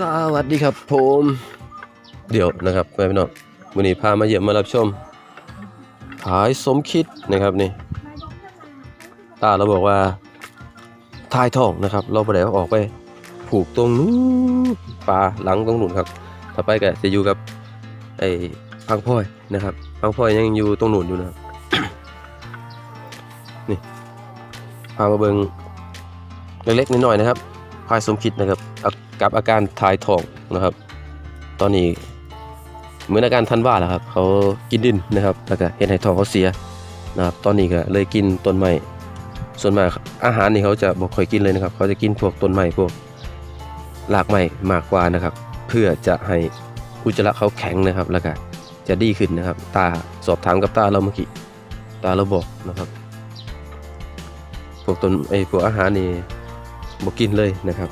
สวัสดีครับผม เดี๋ยวนะครับแม่พี่น้องวันนี้พามาเยี่ยมมารับชมขายสมคิดนะครับนี่ตาเราบอกว่าทายทองนะครับ เราไปไหนออกไป ผูกตรงนู้นปลาหลังตรงนู้นครับ ต่อไปก็จะอยู่กับไอ้พังพลอยนะครับพังพลอยยังอยู่ตรงนู้นอยู่นะครับนี่พามาเบิงเล็กๆน้อยๆนะครับพายสมคิดนะครับ กับอาการทายทองนะครับ ตอนนี้เหมือนอาการทันว่าแหละครับ เขากินดินนะครับแล้วก็เห็นให้ทองเขาเสียนะครับตอนนี้ก็เลยกินต้นไม้ส่วนมากอาหารนี่เขาจะบอกค่อยกินเลยนะครับ เขาจะกินพวกต้นไม้พวกรากไม้มากกว่านะครับ เพื่อจะให้อุจจาระเขาแข็งนะครับแล้วก็จะดีขึ้นนะครับ ตาสอบถามกับตาเราเมื่อกี้ตาเราบอกนะครับ พวกต้นไอ้พวกอาหารนี่บ่กินเลยนะครับ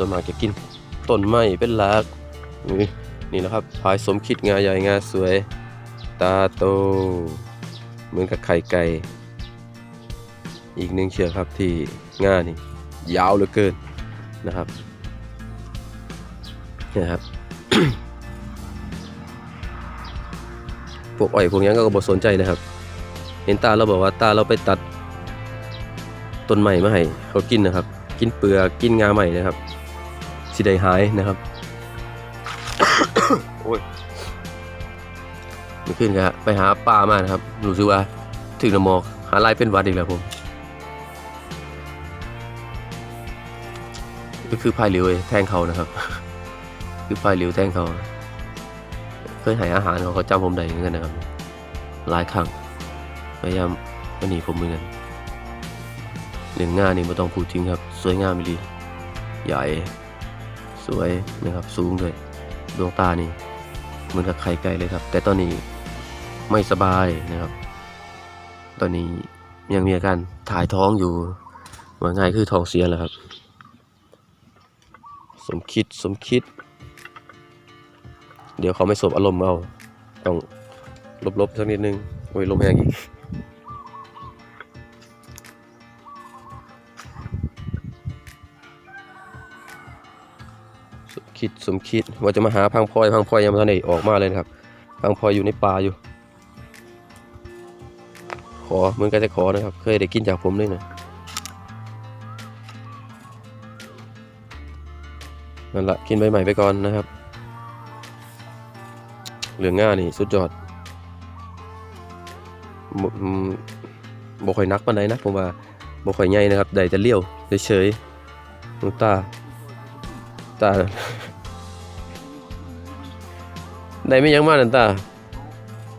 ส่วนมากจะกินต้นไม้เป็นหลักนี่นี่นะครับพายสมคิดงาใหญ่งาสวย ตาโต เหมือนกับไข่ไก่อีกหนึ่งเชือกครับที่งานี่ยาวเหลือเกินนะครับนี่ครับพวกอ้อยพวกหยังก็บสนใจนะครับ เห็นตาเราบอกว่าตาเราไปตัดต้นใหม่มาให้เขากินนะครับ กินเปลือกกินงาใหม่นะครับ สิได้หายนะครับโอ้ยมันขึ้นครับไปหาปลามานะครับรู้สึกว่าถึงน้ำหมอกหาลายเป็นหวัดอีกแล้วผมก็คือพายเหลียวเว้ยแทงเขานะครับ คือพายเหลียวแทงเขาเคยใหายอาหารเขาเขาจำผมได้เหมือนกันนะครับหลายครั้งพยายามมาหนีผมเหมือนกันเรื่องงานนี่ไม่ต้องพูดถึงครับ สวยงามดีใหญ่ สวยนะครับสูงด้วยดวงตานี่เหมือนกับไข่ไก่เลยครับ แต่ตอนนี้ไม่สบายนะครับ ตอนนี้ยังมีอาการถ่ายท้องอยู่ว่าง่ายคือท้องเสียแหละครับ สมคิดสมคิด เดี๋ยวเขาไม่สบอารมณ์เอาต้องลบๆสักนิดนึงโอ้ยลมแรงอีก คิดสมคิดว่าจะมาหาพังพลอยพังพลอยยังไม่ทันได้ออกมาเลยนะครับพังพลอยอยู่ในป่าอยู่ ขอเหมือนกันจะขอนะครับ เคยได้กินจากผมด้วยนะนั่นละกินใบใหม่ไปก่อนนะครับ เหลืองง่านี่สุดยอดบ่อืมบ่ค่อยนักปานใดนะผมว่าบ่ค่อยใหญ่นะครับได้แต่เลี้ยวเฉยๆน้ำตาตา ได้ไม่ยังมากนั่นตา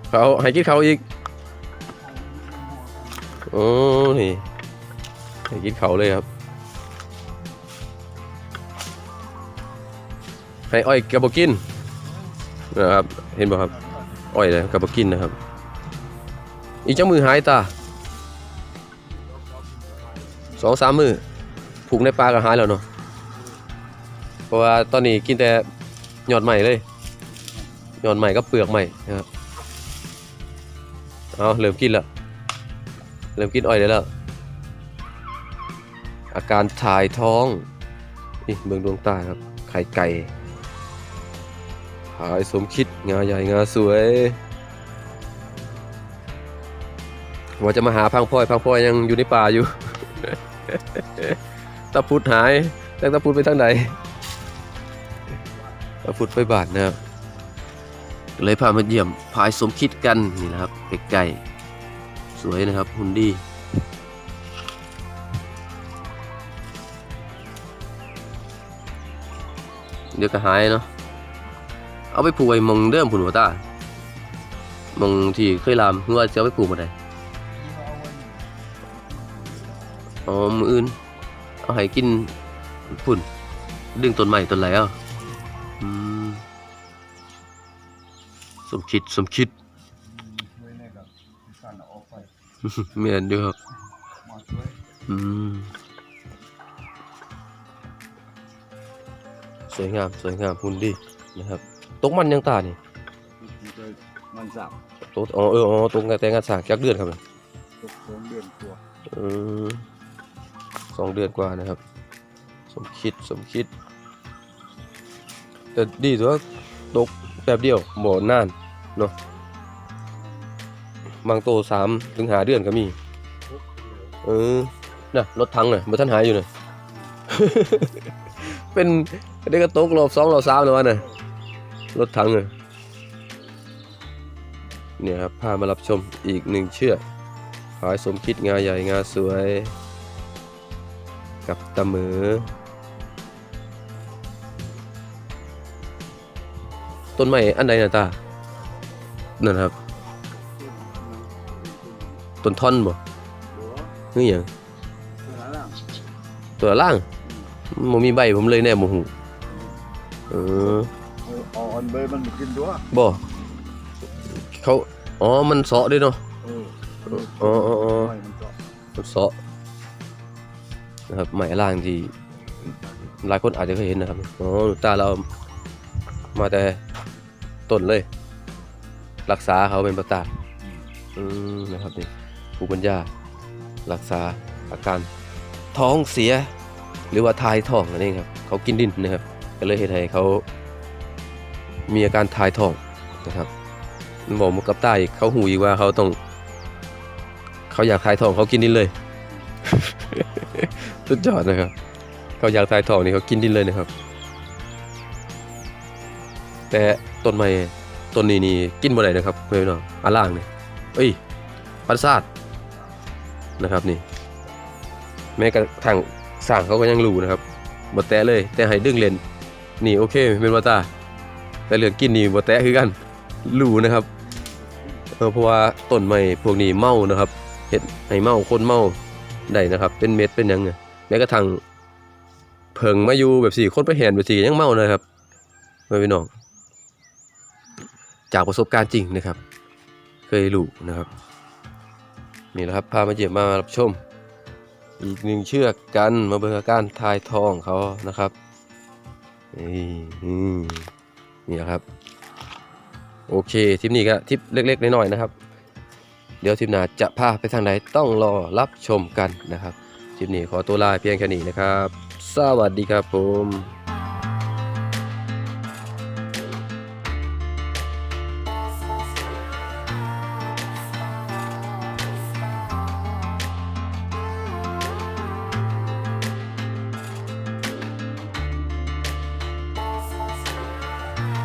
เขาให้กินเขาอีกโอ้นี่ให้กินเขาเลยครับให้อ้อยกับบกินนะครับเห็นบ่ครับอ้อยเลยกับบกินนะครับ อีกจังมือหายตาสองสามมือผูกในปลาก็หายแล้วเนาะเพราะว่าตอนนี้กินแต่หยอดใหม่เลย ยอดใหม่ก็เปลือกใหม่นะครับเอาเริ่มกินแล้วเริ่มกินอ้อยได้แล้ว อาการถ่ายท้องนี่เบืองดวงตาครับ ไข่ไก่หายสมคิดงาใหญ่งาสวยว่าจะมาหาพังพลอยพังพลอยยังอยู่ในป่าอยู่ ตะพุดหายแต่ตะพุดไปทางไหนพระพุทธไปบาทนะครับ เลยพามาเยี่ยมพายสมคิดกันนี่นะครับใกลๆสวยนะครับหุ่นดีเดี๋ยวก็หายเนาะเอาไปผูกไว้มองเดิมผุนหัวตามองที่เคยลามเมื่อจะเอาไปผูกมาได้อ๋อมืออื่น เอาให้กินผุนดึงต้นใหม่ต้นไหลอะ สมคิดสมคิดเมียนด้วยครับอืมสวยงามสวยงามหุ่นดีนะครับตกมันยังตานี่มันจะมันสับตกอ๋อเอออ๋อตกแต่งานสร้างจักเดือนครับตกสองเดือนกว่าอืมสองเดือนกว่านะครับ สมคิดสมคิดแต่ดีตัวตก ป๊บเดียวบ่นานเนาะบางโตสามถึงหาเดือนก็มี เออน่ะรถถังน่ะบ่ทันหายอยู่น่ะ เป็นได้ก็ตกรอบ2รอบ3แล้ววะน่ะรถถังน่ะเนี่ยครับพามารับชมอีกหนึ่งเชือกขายสมคิดงาใหญ่งาสวย กับตะเหมือ ต้นไม้อันใดน่ะตา นั่นครับ ต้นท่อนบ่หัวนี่หยังหัวล่างตัวล่างบ่มีใบผมเลยแน่บ่ฮู้เออเอออ่อนเบยมันกินตัวบ่เขาอ๋อ มันเสาะด้วยเนาะเอออ๋ออ๋ออ๋อไม่มันก็มันเสาะนะครับไม้ล่างที่หลายคนอาจจะเคยเห็นนะครับ อ๋อตาเรามาแต่ ต้นเลย รักษาเขาเป็นประตาอืมนะครับนี่ภูมิปัญญา รักษาอาการท้องเสีย หรือว่าทายท้องนั่นเองครับ เขากินดินนะครับก็เลยเห็นให้เขา มีอาการทายท้องนะครับมันบอกมากับใตาอีกเขาหูอีกว่าเขาต้องเขาอยากทายทองเขากินดินเลยสุดยอดนะครับ เขาอยากทายทองนี่เขากินดินเลยนะครับ แต่ต้นไม้ต้นนี้นี่กินบ่ได้นะครับไม่เนาะอาล่างนี่เอ้ยพันซาดนะครับนี่ แม้กระทั่งสร้างเขาก็ยังรู้นะครับบ่แตะเลย แต่ให้ดึงเลนนี่โอเคเป็นว่าตา แต่เรื่องกินนี่บ่แตะคือกันรู้นะครับเออเพราะว่าต้นไม้พวกนี้เมานะครับเฮ็ดให้เมาคนเมาได้นะครับ เป็นเม็ดเป็นยังเนี่ยแม้กระทั่งเพิงมาอยู่แบบสี่คนไปแหนแบบสี่ยังเมานะครับไม่พี่น้อง จากประสบการณ์จริงนะครับ เคยรู้นะครับนี่แหละครับพามาเยี่ยมมารับชม อีกหนึ่งเชือกกันมาเบิ่งอาการทายทองเขานะครับนี่นี่แหละครับ โอเคทริปนี้ก็ทริปเล็กๆน้อยๆนะครับ เดี๋ยวทริปหน้าจะพาไปทางไหนต้องรอรับชมกันนะครับทริปนี้ขอตัวลาเพียงแค่นี้นะครับ สวัสดีครับผม